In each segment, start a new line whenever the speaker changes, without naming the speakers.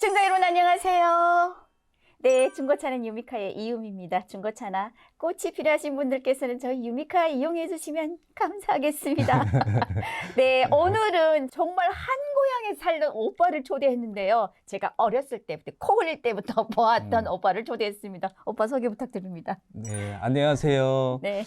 시청자 여러분 안녕하세요. 네, 중고차는 유미카의 이유미입니다. 중고차나 꽃이 필요하신 분들께서는 저희 유미카 이용해 주시면 감사하겠습니다. 네, 오늘은 정말 한 고향에 살던 오빠를 초대했는데요. 제가 어렸을 때부터 코 흘릴 때부터 보았던
음.
오빠를 초대했습니다. 오빠 소개 부탁드립니다.
네, 안녕하세요.
네.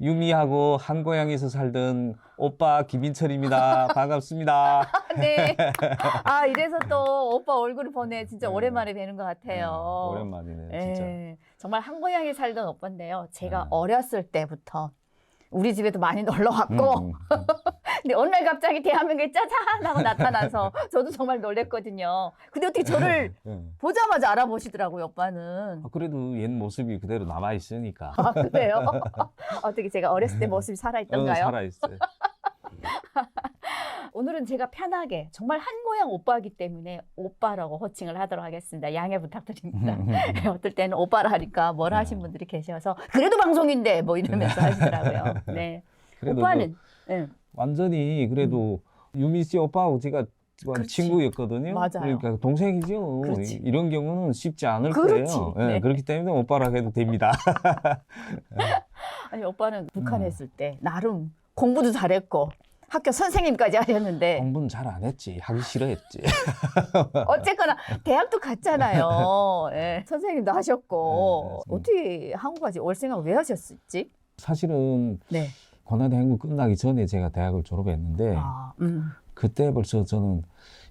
유미하고 한 고향에서 살던 오빠 김인철입니다. 반갑습니다.
네. 아, 이래서 또 오빠 얼굴을 보내 진짜
네.
오랜만에 뵈는 것 같아요.
네, 오랜만이네, 진짜.
예, 정말 한 고향에 살던 오빠인데요. 제가
네.
어렸을 때부터 우리 집에도 많이 놀러 왔고,
음, 음,
근데 어느 날 갑자기 대한민국에 짜잔 하고 나타나서 저도 정말 놀랬거든요. 근데 어떻게 저를
음.
보자마자 알아보시더라고요, 오빠는.
아, 그래도 옛 모습이 그대로 남아 있으니까.
아, 그래요? 어떻게 제가 어렸을 때 모습이
어,
살아있던가요?
살아 있어요.
오늘은 제가 편하게 정말 한 고향 오빠이기 때문에 오빠라고 호칭을 하도록 하겠습니다. 양해 부탁드립니다. 네, 어떨 때는 오빠라 하니까 뭐라
네.
하신 분들이 계셔서 그래도 방송인데 뭐 이러면서 하시더라고요. 네. 오빠는 네.
뭐 완전히 그래도 유미 씨 오빠하고 제가
그렇지.
친구였거든요.
맞아요.
그러니까 동생이죠.
그렇지.
이런 경우는 쉽지 않을
그렇지.
거예요. 예,
네.
그렇기 때문에 오빠라 해도 됩니다.
아니 오빠는 북한에
음.
있을 때 나름 공부도 잘했고 학교 선생님까지 하셨는데
공부는 잘 안 했지. 하기 싫어했지.
어쨌거나 대학도 갔잖아요. 예, 선생님도 하셨고
네, 네.
어떻게 한국 까지 올 생각 왜 하셨을지?
사실은
네.
고나대 행군 끝나기 전에 제가 대학을 졸업했는데
아, 음.
그때 벌써 저는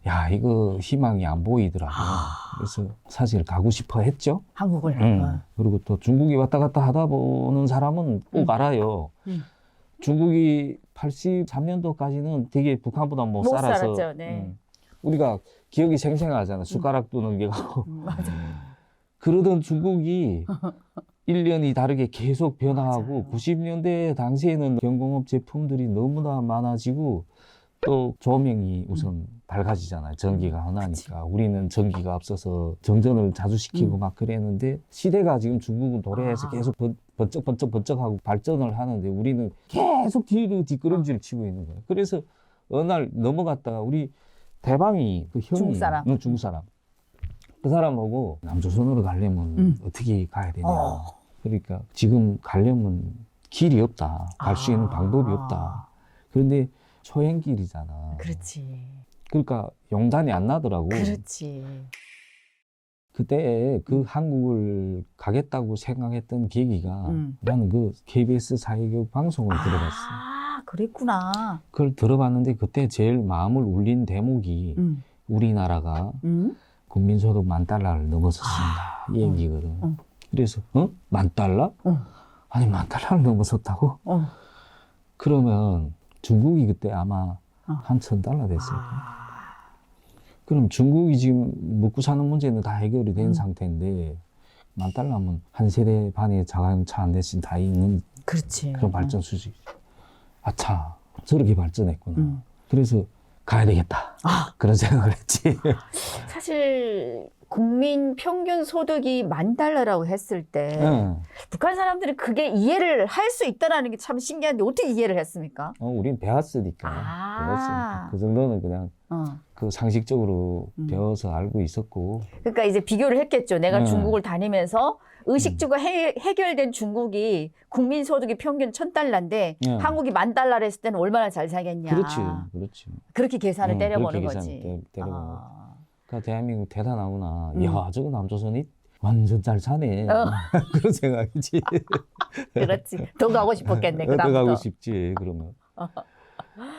야 이거 희망이 안 보이더라고요.
아.
그래서 사실 가고 싶어 했죠.
한국을.
음.
어.
그리고 또 중국이 왔다 갔다 하다 보는 사람은 꼭
음.
알아요.
음.
중국이 83년도까지는 되게 북한보다 못,
못
살아서
살았죠, 네.
음. 우리가 기억이 생생하잖아. 숟가락도 넘겨가고
음, 맞아.
그러던 중국이 1년이 다르게 계속 변화하고
맞아요.
90년대 당시에는 경공업 제품들이 너무나 많아지고 또 조명이 우선 밝아지잖아요. 전기가 흔하니까. 우리는 전기가 없어서 정전을 자주 시키고
음.
막 그랬는데 시대가 지금 중국은 도래해서
아.
계속 번- 번쩍 번쩍 번쩍하고 발전을 하는데 우리는 계속 뒤로 뒷걸음질을 치고 있는 거예요. 그래서 어느 날 넘어갔다가 우리 대방이 그 형이
중국 사람.
응, 중국 사람. 그 사람 보고 남조선으로 가려면
음.
어떻게 가야 되냐.
어.
그러니까 지금 가려면 길이 없다. 갈 수 있는
아.
방법이 없다. 그런데 초행길이잖아.
그렇지.
그러니까 용단이 안 나더라고.
그렇지.
그때 그
음.
한국을 가겠다고 생각했던 계기가
음.
나는 그 KBS 사회교육 방송을 들어봤어.
아, 그랬구나.
그걸 들어봤는데 그때 제일 마음을 울린 대목이
음.
우리나라가
음?
국민소득 만 달러를 넘어섰습니다. 이 얘기거든.
어.
그래서 어? 만 달러?
어.
아니 만 달러를 넘어섰다고?
어.
그러면 중국이 그때 아마
어.
한천 달러 됐을 거야.
아.
그럼 중국이 지금 먹고 사는 문제는 다 해결이 된
음.
상태인데 만 달러면 한 세대 반의 자동차 한 대씩 다 있는
그렇지.
그런 발전 수지. 아차 저렇게 발전했구나.
음.
그래서 가야 되겠다.
아,
그런 생각을 했지.
사실 국민 평균 소득이 만 달러라고 했을 때
응.
북한 사람들이 그게 이해를 할 수 있다라는 게 참 신기한데 어떻게 이해를 했습니까?
어, 우린 배웠으니까.
아.
배웠으니까. 그 정도는 그냥
어.
그 상식적으로
음.
배워서 알고 있었고.
그러니까 이제 비교를 했겠죠. 내가
네.
중국을 다니면서 의식주가 해, 해결된 중국이 국민 소득이 평균 천 달러인데
네.
한국이 만 달러를 했을 때는 얼마나 잘 살겠냐.
그렇지, 그렇지.
그렇게 계산을
음,
때려보는
그렇게
거지.
계산 때- 때려보는
아.
그러니까 대한민국 대단하구나.
음.
이야, 저거 남조선이 완전 잘 사네.
어.
그런 생각이지.
그렇지. 더 가고 싶었겠네. 그
어떡하고
다음부터.
싶지, 그러면.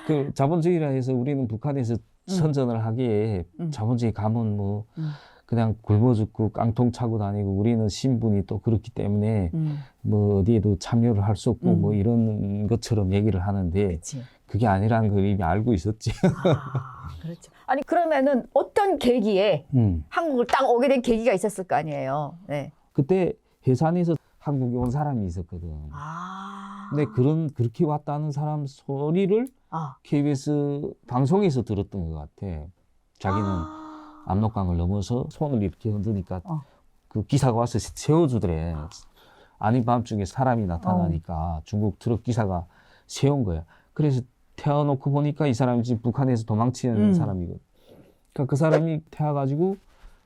그 자본주의라 해서 우리는 북한에서 선전을 하기에
음.
자본주의 가면 뭐
음.
그냥 굶어 죽고 깡통 차고 다니고 우리는 신분이 또 그렇기 때문에
음,
뭐 어디에도 참여를 할 수 없고
음.
뭐 이런 것처럼 얘기를 하는데
그렇지.
그게 아니라는 걸 이미 알고 있었지.
아, 그렇죠. 아니 그러면은 어떤 계기에
음.
한국을 딱 오게 된 계기가 있었을 거 아니에요. 네.
그때 해산에서 한국에 온 사람이 있었거든.
아.
근데 그런 그렇게 왔다는 사람 소리를
아.
KBS 방송에서 들었던 것 같아. 자기는
아.
압록강을 넘어서 손을 이렇게 흔드니까
어.
그 기사가 와서 세워주더래. 아닌 밤중에 사람이 나타나니까
어.
중국 트럭 기사가 세운 거야. 그래서 태워놓고 보니까 이 사람이 지금 북한에서 도망치는
음.
사람이거든. 그러니까 그 사람이 태워가지고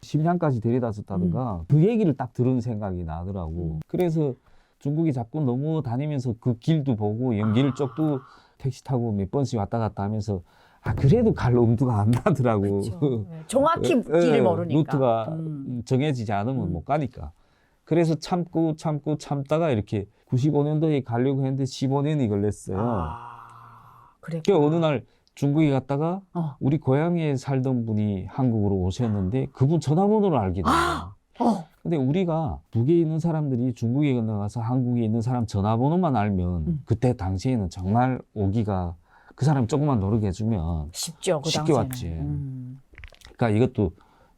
심양까지 데려다 줬다든가 그 얘기를 딱 들은 생각이 나더라고.
음.
그래서 중국이 자꾸 너무 다니면서 그 길도 보고 연길
아.
쪽도 택시 타고 몇 번씩 왔다 갔다 하면서 아 그래도 갈 엄두가 안 나더라고.
그렇죠. 네, 정확히
어,
길을
어,
모르니까.
루트가
음.
정해지지 않으면
음.
못 가니까. 그래서 참고 참고 참다가 이렇게 95년도에 가려고 했는데 15년이 걸렸어요.
아, 그래.
그 어느 날 중국에 갔다가
어.
우리 고향에 살던 분이 한국으로 오셨는데 그분 전화번호를 알게 된 거야.
어.
근데 우리가 북에 있는 사람들이 중국에 건너가서 한국에 있는 사람 전화번호만 알면
음.
그때 당시에는 정말 오기가 그 사람이 조금만 노력해 주면
쉽죠. 그
쉽게
당시에는.
왔지.
음.
그러니까 이것도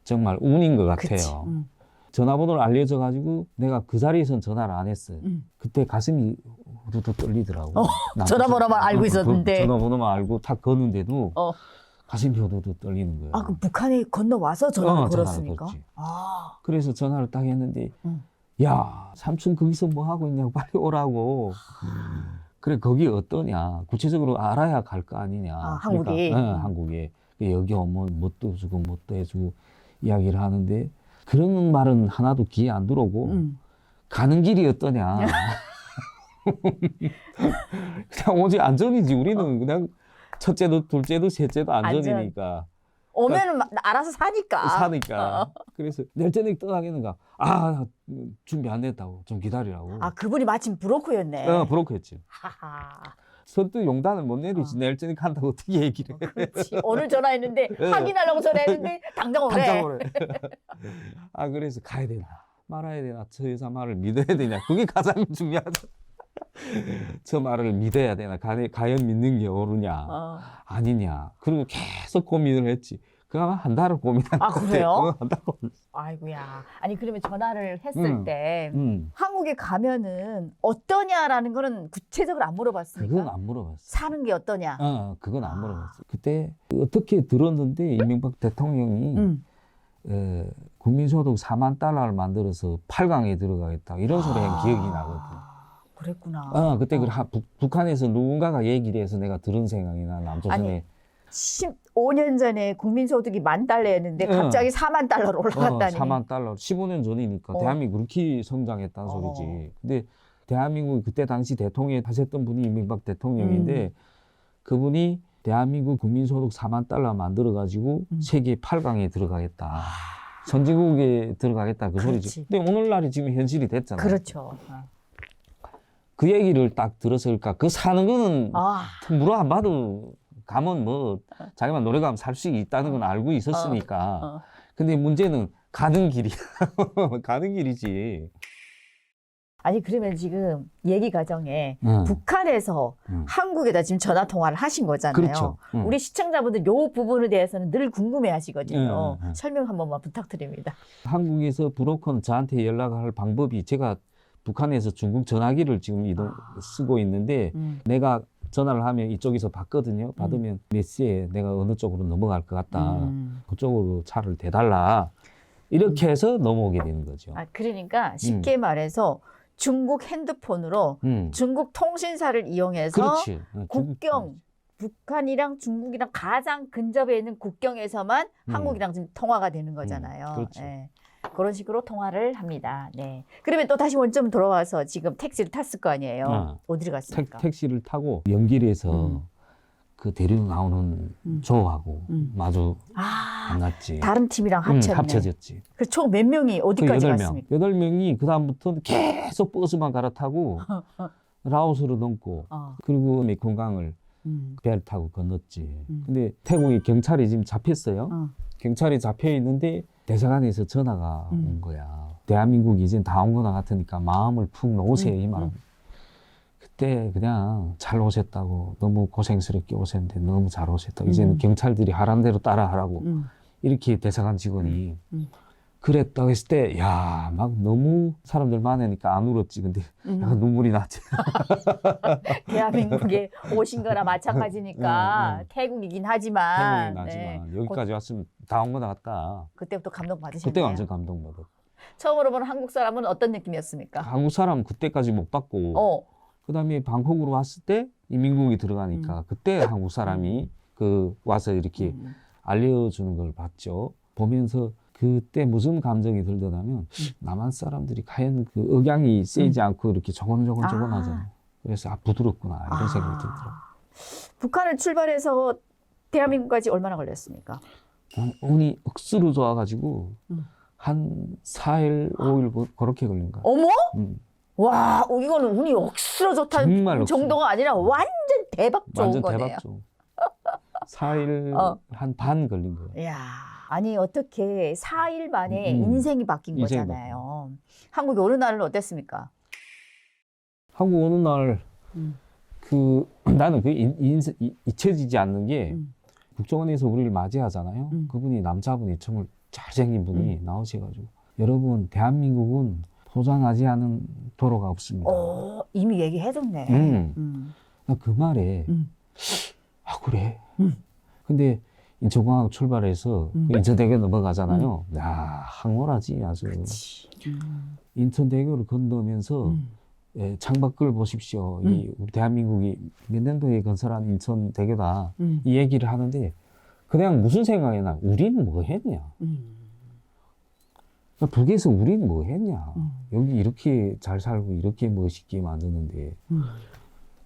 정말 운인 것. 같아요.
음.
전화번호를 알려져 가지고 내가 그 자리에선 전화를 안 했어요.
음.
그때 가슴이 후두둑 떨리더라고.
어,
남-
전화번호만 알고
그- 그
있었는데.
전화번호만 알고 탁 거는데도
어.
가슴이 후두둑 떨리는 거예요.
아, 그 북한에 건너와서 전화를
어, 전화를
걸었습니까?
걸었지.
아.
그래서 전화를 딱 했는데
음.
야 삼촌 거기서 뭐 하고 있냐고 빨리 오라고. 그래 거기 어떠냐 구체적으로 알아야 갈 거 아니냐.
아?
그러니까, 예,
음.
한국에 여기 오면 뭣도 주고 뭣도 해주고 이야기를 하는데 그런 말은 하나도 귀에 안 들어오고
음.
가는 길이 어떠냐. 그냥 오직 안전이지. 우리는 그냥 첫째도 둘째도 셋째도 안전이니까
오면은 막 알아서 사니까.
사니까.
어.
그래서 저녁 떠나겠는가? 아, 나 준비 안 됐다고. 좀 기다리라고.
아, 그분이 마침 브로커였네.
어, 브로커였지.
하하.
선뜻 용단을 못 내리지.
어.
저녁 한다고 어떻게 얘기를 해.
그렇지. 오늘 전화했는데
예.
확인하려고 전화했는데 당장 오래.
당장 오래. 아, 그래서 가야 되나? 말아야 되나? 저 여자 말을 믿어야 되냐? 그게 가장 중요하죠. 저 말을 믿어야 되나? 가- 과연 믿는 게 옳으냐?
어.
아니냐? 그리고 계속 고민을 했지. 그가 한 달을 고민한
아,
것.
그래요?
어, 한 달을 고민.
아이고야. 아니 그러면 전화를 했을
음.
때
음,
한국에 가면은 어떠냐라는 거는 구체적으로 안 물어봤습니까?
그건 안 물어봤어.
사는 게 어떠냐?
어, 그건 안
아.
물어봤어. 그때 어떻게 들었는데 이명박 대통령이
음.
에, 국민소득 4만 달러를 만들어서 8강에 들어가겠다 이런 소리 한 기억이 나거든.
아, 그랬구나.
어, 그때 그
어.
하- 북, 북한에서 누군가가 얘기를 해서 내가 들은 생각이 나 남조선에
15년 전에 국민소득이 만 달러였는데
응.
갑자기 4만 달러로
어,
올라갔다니.
4만 달러 15년 전이니까
어.
대한민국 그렇게 성장했다는
어.
소리지. 근데 대한민국 그때 당시 대통령 하셨던 분이 이명박 대통령인데
음.
그분이 대한민국 국민소득 4만 달러 만들어 가지고
음.
세계 8강에 들어가겠다. 선진국에 들어가겠다 그 소리지.
그렇지.
근데 오늘날이 지금 현실이 됐잖아.
그렇죠. 어.
그 얘기를 딱 들었을까? 그 사는 거는
아,
물어 안 봐도 가면 뭐 자기만 노래 가면 살 수 있다는 건 알고 있었으니까.
어.
근데 문제는 가는 길이야. 가는 길이지.
아니 그러면 지금 얘기 과정에
응.
북한에서
응.
한국에다 지금 전화 통화를 하신 거잖아요.
그렇죠. 응.
우리 시청자분들 요 부분에 대해서는 늘 궁금해하시거든요.
응, 응.
설명 한 번만 부탁드립니다.
한국에서 브로커는 저한테 연락할 방법이 제가 북한에서 중국 전화기를 지금 이동
아.
쓰고 있는데
음.
내가 전화를 하면 이쪽에서 받거든요. 받으면 몇 시에 내가 어느 쪽으로 넘어갈 것 같다.
음.
그쪽으로 차를 대달라. 이렇게 해서 넘어오게 되는 거죠.
아 그러니까 쉽게 말해서 중국 핸드폰으로
음.
중국 통신사를 이용해서
그렇지. 어,
국경 북한이랑 중국이랑 가장 근접해 있는 국경에서만
음.
한국이랑 지금 통화가 되는 거잖아요.
그렇죠.
예. 그런 식으로 통화를 합니다. 네. 그러면 또 다시 원점 돌아와서 지금 택시를 탔을 거 아니에요.
어.
어디를
택,
갔습니까?
택 시를 타고 연길에서
음.
그 데리고 나오는
음.
조하고
음.
마주
아,
만났지.
다른 팀이랑
음,
합쳤네.
합쳐졌지.
그래서 총몇 명이
그
어디까지
여덟 명.
갔습니까?
여덟 명이 그 다음부터 계속 버스만 갈아타고 라오스로 넘고
어.
그리고 메콩강을
음.
배를 타고 건넜지.
음.
근데 태국에 경찰이 지금 잡혔어요.
어.
경찰이 잡혀 있는데 대사관에서 전화가
음.
온 거야. 대한민국이 이제 다온 거나 같으니까 마음을 푹 놓으세요
음,
이 말.
음.
그때 그냥 잘 오셨다고 너무 고생스럽게 오셨는데 너무 잘 오셨다고 이제는
음.
경찰들이 하란 대로 따라하라고
음.
이렇게 대사관 직원이
음.
그랬다고 했을 때 야 막 너무 사람들 많으니까 안 울었지 근데
음.
약간 눈물이 났지.
대한민국에 오신 거나 마찬가지니까
음, 음.
태국이긴
태국이
하지만
나지만
네.
여기까지 왔으면 다 온 거나 같다.
그때부터 감동 받으셨네요.
그때 완전 감동 받았.
처음으로 보는 한국 사람은 어떤 느낌이었습니까?
한국 사람 그때까지 못 봤고
어,
그 다음에 방콕으로 왔을 때 인민국이 들어가니까 그때 한국 사람이 그 와서 이렇게
음.
알려주는 걸 봤죠. 보면서 그때 무슨 감정이 들더냐면 남한 사람들이 과연 그 억양이 세지 않고 이렇게 조곤조곤 조곤
아.
하잖아요. 그래서 아 부드럽구나 이런
아.
생각이 들더라고요.
북한을 출발해서 대한민국까지 얼마나 걸렸습니까?
난 운이 억수로 좋아가지고
음.
한 4일, 5일 그- 그렇게 걸린 거야.
어머?
음,
와, 어, 이거는 운이 억수로 좋다는
정말.
정도가 아니라 완전 대박 좋은
완전
거네요.
대박 죠 4일
어.
한반 걸린 거예요.
이야, 아니 어떻게 4일 만에
음, 음.
인생이 바뀐
인생이
거잖아요. 한국에 오는 날은 어땠습니까?
한국 오는 날
음.
그 나는 그 인, 이- 잊혀지지 않는 게
음.
국정원에서 우리를 맞이하잖아요.
음.
그분이 남자분이 정말 잘생긴 분이 나오셔가지고 여러분 대한민국은 포장하지 않은 도로가 없습니다.
어, 이미 얘기해줬네.
음.
음.
나그 말에
음.
아 그래.
음.
근데 인천공항 출발해서
음.
그 인천대교 넘어가잖아요. 야 항월하지 아주.
음.
인천대교를 건너면서
음.
예, 창밖을 보십시오. 이 우리 대한민국이 몇 년도에 건설한 인천대교다.
음.
이 얘기를 하는데 그냥 무슨 생각이 나? 우리는 뭐 했냐?
음.
북에서 우리는 뭐 했냐?
음.
여기 이렇게 잘 살고 이렇게 멋있게 만드는데
음.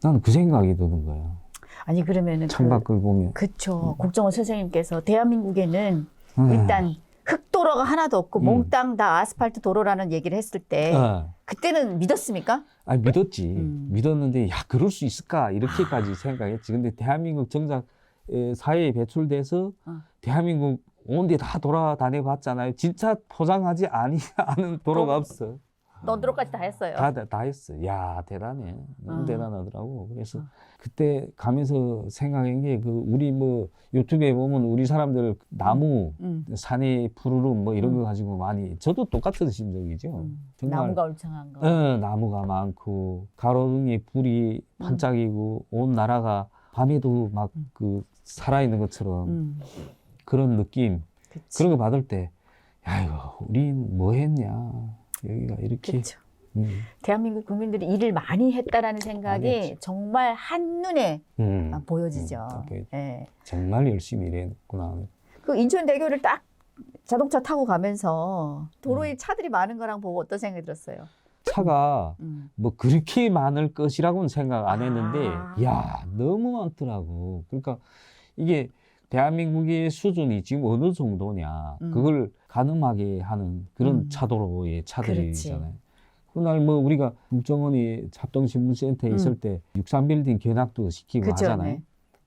나는 그 생각이 드는 거야.
아니 그러면은
창밖을 보면
그쵸. 국정원 선생님께서 대한민국에는
아,
일단 흙도로가 하나도 없고
음.
몽땅 다 아스팔트 도로라는 얘기를 했을 때
아,
그때는 믿었습니까?
아니, 믿었지.
음.
믿었는데 야 그럴 수 있을까 이렇게까지 생각했지. 근데 대한민국 정작 에, 사회에 배출돼서
어.
대한민국 온데 다 돌아다녀 봤잖아요. 진짜 포장하지 아니 않은 도로가
또-
없어.
넌드로까지 다 했어요.
다, 다, 다 했어. 야, 대단해. 너무
어.
대단하더라고. 그래서
어.
그때 가면서 생각한 게 그 우리 뭐 유튜브에 보면 우리 사람들 나무,
음.
산이 푸르름 뭐 이런
음.
거 가지고 많이 저도 똑같은 심정이죠.
음.
정말
나무가 울창한 거.
어, 나무가 많고 가로등에 불이 반짝이고 온 나라가 밤에도 막
음.
그 살아있는 것처럼
음.
그런 느낌
그치.
그런 거 받을 때 야 이거 우린 뭐 했냐 여기가 이렇게. 음,
대한민국 국민들이 일을 많이 했다라는 생각이
했지.
정말 한눈에
음,
아, 보여지죠.
음.
예.
정말 열심히 일했구나
그 인천대교를 딱 자동차 타고 가면서 도로에 차들이 많은 거랑 보고 어떤 생각이 들었어요?
차가
음.
뭐 그렇게 많을 것이라고는 생각 안 했는데
아.
야 너무 많더라고 그러니까 이게 대한민국의 수준이 지금 어느 정도냐
음.
그걸 가늠하게 하는 그런
음.
차도로의 차들이잖아요. 그날 뭐 우리가 국정원이 합동신문센터에
음.
있을 때 63빌딩 견학도 시키고
그죠,
하잖아요
네.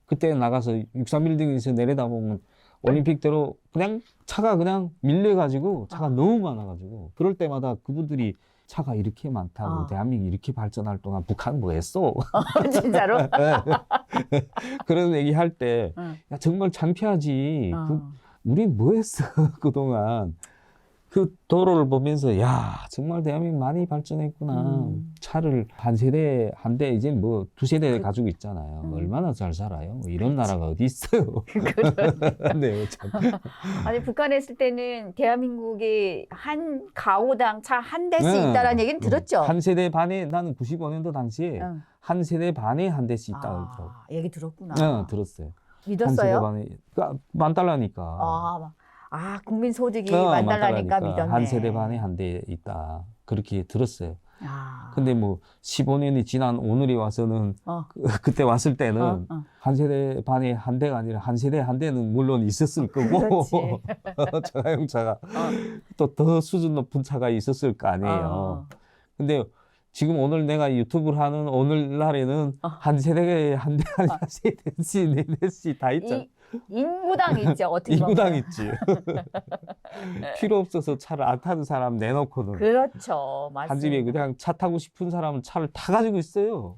그때 나가서 63빌딩에서 내려다보면 올림픽대로 그냥 차가 그냥 밀려가지고 차가
아.
너무 많아가지고 그럴 때마다 그분들이 차가 이렇게 많다고
아.
대한민국이 이렇게 발전할 동안 북한 뭐 했어?
진짜로?
그런 얘기 할 때
응.
야, 정말 창피하지.
어.
그, 우리 뭐 했어 그동안 그 도로를 보면서 야 정말 대한민국 많이 발전했구나
음.
차를 한 세대 한 대 이제 뭐 두 세대
그-
가지고 있잖아요
음.
얼마나 잘 살아요 뭐 이런
그렇지.
나라가 어디 있어요 네, 참.
아니 북한에 있을 때는 대한민국이 한 가오당 차 한 대씩
네.
있다라는 얘기는 들었죠.
한 세대 반에 나는 95년도 당시에
응.
한 세대 반에 한 대씩 있다고 그러더라고
아, 얘기 들었구나.
네, 들었어요
믿었어요?
반에 그러니까 만 달러니까
아, 아, 국민 소득이
어, 만만
달러니까
달러니까
믿었네.
한 세대 반에 한 대 있다 그렇게 들었어요
아.
근데 뭐 15년이 지난 오늘이 와서는
어.
그, 때 왔을 때는
어, 어.
한 세대 반에 한 대가 아니라 한 세대 한 대는 물론 있었을 거고
그렇지.
자가용 차가 또더 수준 높은 차가 있었을 거 아니에요.
어.
근데 지금 오늘 내가 유튜브를 하는 오늘날에는
어.
한 세대에 한 대, 한세 대씩, 네 대씩 다 있잖아.
이, 인구당 있죠. 어떻게 보면.
인구당 있지. 필요 없어서 차를 안 타는 사람 내놓고는
그렇죠. 맞습니다.
한 집에 그냥 차 타고 싶은 사람은 차를 타 가지고 있어요.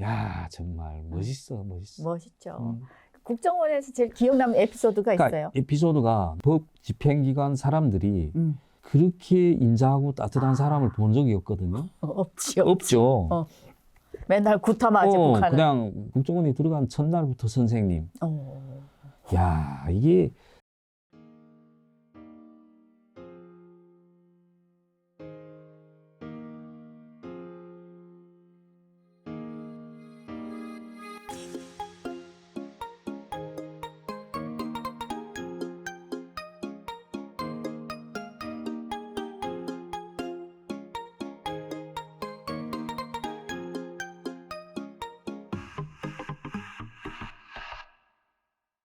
야 정말 멋있어, 멋있어.
멋있죠.
음.
국정원에서 제일 기억나는 에피소드가
그러니까
있어요.
에피소드가 법 집행기관 사람들이
음.
그렇게 인자하고 따뜻한
아.
사람을 본 적이 없거든요.
어, 없지.
없죠.
어, 맨날 구타마지 북한은.
그냥 국정원에 들어간 첫날부터 선생님.
어.
야 이게